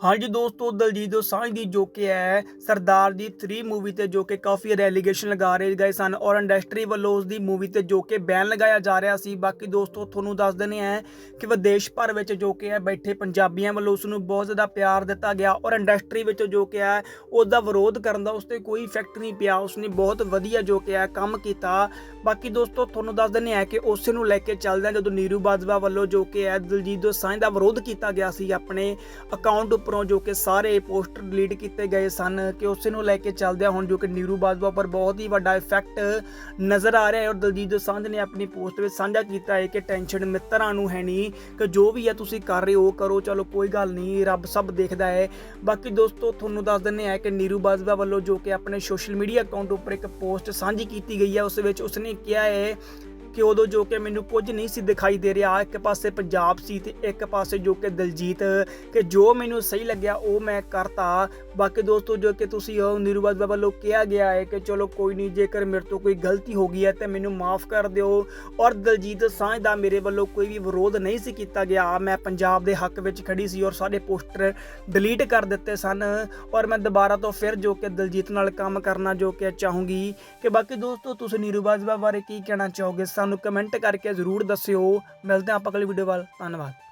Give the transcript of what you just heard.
ਹਾਂਜੀ ਦੋਸਤੋ, ਦਲਜੀਤ ਦੋਸਾਂਝ ਦੀ ਜੋ ਕਿ ਹੈ, ਸਰਦਾਰ ਦੀ 3 ਮੂਵੀ ਤੇ ਜੋ ਕਿ ਕਾਫੀ ਰੈਲੀਗੇਸ਼ਨ ਲਗਾ ਰਹੇ ਗਏ ਸਨ ਔਰ ਇੰਡਸਟਰੀ ਵੱਲੋਂ ਉਸ ਦੀ ਮੂਵੀ ਤੇ ਜੋ ਕਿ ਬੈਨ ਲਗਾਇਆ ਜਾ ਰਿਹਾ ਸੀ। ਬਾਕੀ ਦੋਸਤੋ, ਤੁਹਾਨੂੰ ਦੱਸ ਦਿੰਦੇ ਹੈ ਕਿ ਵਿਦੇਸ਼ ਭਰ ਵਿੱਚ ਜੋ ਕਿ ਹੈ, ਬੈਠੇ ਪੰਜਾਬੀਆਂ ਵੱਲੋਂ ਉਸ ਨੂੰ ਬਹੁਤ ਜ਼ਿਆਦਾ ਪਿਆਰ ਦਿੱਤਾ ਗਿਆ ਔਰ ਇੰਡਸਟਰੀ ਵਿੱਚ ਜੋ ਕਿ ਹੈ ਉਸ ਦਾ ਵਿਰੋਧ ਕਰਨ ਦਾ ਉਸ ਤੇ ਕੋਈ ਇਫੈਕਟ ਨਹੀਂ ਪਿਆ। ਉਸ ਨੇ ਬਹੁਤ ਵਧੀਆ ਜੋ ਕਿ ਹੈ, ਕੰਮ ਕੀਤਾ। ਬਾਕੀ ਦੋਸਤੋ, ਤੁਹਾਨੂੰ ਦੱਸ ਦਿੰਦੇ ਆ ਕਿ ਉਸੇ ਨੂੰ ਲੈ ਕੇ ਚੱਲਦੇ ਜਦੋਂ ਨੀਰੂ ਬਾਜਵਾ ਵੱਲੋਂ ਜੋ ਕਿ ਹੈ, ਦਲਜੀਤ ਦੋਸਾਂਝ ਦਾ ਵਿਰੋਧ ਕੀਤਾ ਗਿਆ ਸੀ, ਆਪਣੇ ਅਕਾਊਂਟ ਉੱਪਰੋਂ ਜੋ ਕਿ ਸਾਰੇ ਪੋਸਟਰ ਡਿਲੀਟ ਕੀਤੇ ਗਏ ਸਨ ਕਿ ਉਸੇ ਨੂੰ ਲੈ ਕੇ ਚੱਲਦਿਆਂ ਹਾਂ ਹੁਣ ਜੋ ਕਿ ਨੀਰੂ ਬਾਜਵਾ ਪਰ ਬਹੁਤ ਹੀ ਵੱਡਾ ਇਫੈਕਟ ਨਜ਼ਰ ਆ ਰਿਹਾ ਹੈ ਔਰ ਦਲਜੀਤ ਦੋਸਾਂਝ ਨੇ ਆਪਣੀ ਪੋਸਟ ਵਿੱਚ ਸਾਂਝਾ ਕੀਤਾ ਹੈ ਕਿ ਟੈਨਸ਼ਨ ਮਿੱਤਰਾਂ ਨੂੰ ਹੈ ਨਹੀਂ ਕਿ ਜੋ ਵੀ ਹੈ ਤੁਸੀਂ ਕਰ ਰਹੇ ਹੋ ਕਰੋ, ਚਲੋ ਕੋਈ ਗੱਲ ਨਹੀਂ, ਰੱਬ ਸਭ ਦੇਖਦਾ ਹੈ। ਬਾਕੀ ਦੋਸਤੋ, ਤੁਹਾਨੂੰ ਦੱਸ ਦਿੰਦੇ ਆ ਕਿ ਨੀਰੂ ਬਾਜਵਾ ਵੱਲੋਂ ਜੋ ਕਿ ਆਪਣੇ ਸੋਸ਼ਲ ਮੀਡੀਆ ਅਕਾਊਂਟ ਉੱਪਰ ਇੱਕ ਪੋਸਟ ਸਾਂਝੀ ਕੀਤੀ ਗਈ ਹੈ, ਉਸ ਵਿੱਚ ਉਸਨੇ ਕਿਹਾ ਹੈ ਕਿ ਉਦੋਂ ਜੋ ਕਿ ਮੈਨੂੰ ਕੁਝ ਨਹੀਂ ਸੀ ਦਿਖਾਈ ਦੇ ਰਿਹਾ, ਇੱਕ ਪਾਸੇ ਪੰਜਾਬ ਸੀ ਤੇ ਇੱਕ ਪਾਸੇ ਜੋ ਕਿ ਦਲਜੀਤ, ਕਿ ਜੋ ਮੈਨੂੰ ਸਹੀ ਲੱਗਿਆ ਉਹ ਮੈਂ ਕਰਤਾ। ਬਾਕੀ ਦੋਸਤੋ, ਜੋ ਕਿ ਤੁਸੀਂ ਉਹ ਨੀਰੂ ਬਾਜਵਾ ਵੱਲੋਂ ਕਿਹਾ ਗਿਆ ਹੈ ਕਿ ਚਲੋ ਕੋਈ ਨਹੀਂ, ਜੇਕਰ ਮੇਰੇ ਤੋਂ ਕੋਈ ਗਲਤੀ ਹੋ ਗਈ ਹੈ ਤੇ ਮੈਨੂੰ ਮਾਫ ਕਰ ਦਿਓ। ਔਰ ਦਲਜੀਤ ਸਾਂਝ ਦਾ ਮੇਰੇ ਵੱਲੋਂ ਕੋਈ ਵੀ ਵਿਰੋਧ ਨਹੀਂ ਸੀ ਕੀਤਾ ਗਿਆ। ਮੈਂ ਪੰਜਾਬ ਦੇ ਹੱਕ ਵਿੱਚ ਖੜੀ ਸੀ ਔਰ ਸਾਡੇ ਪੋਸਟਰ ਡਿਲੀਟ ਕਰ ਦਿੱਤੇ ਸਨ। ਔਰ ਮੈਂ ਦੁਬਾਰਾ ਤੋਂ ਫਿਰ ਜੋ ਕਿ ਦਲਜੀਤ ਨਾਲ ਕੰਮ ਕਰਨਾ ਜੋ ਕਿ ਚਾਹੂੰਗੀ। ਕਿ ਬਾਕੀ ਦੋਸਤੋ, ਤੁਸੀਂ ਨੀਰੂ ਬਾਜਵਾ ਬਾਰੇ ਕੀ ਕਹਿਣਾ ਚਾਹੋਗੇ? ਸਾਨੂੰ ਕਮੈਂਟ ਕਰਕੇ ਜ਼ਰੂਰ ਦੱਸਿਓ। ਮਿਲਦੇ ਹਾਂ ਆਪਾਂ ਅਗਲੀ ਵੀਡੀਓ ਵੱਲ। ਧੰਨਵਾਦ।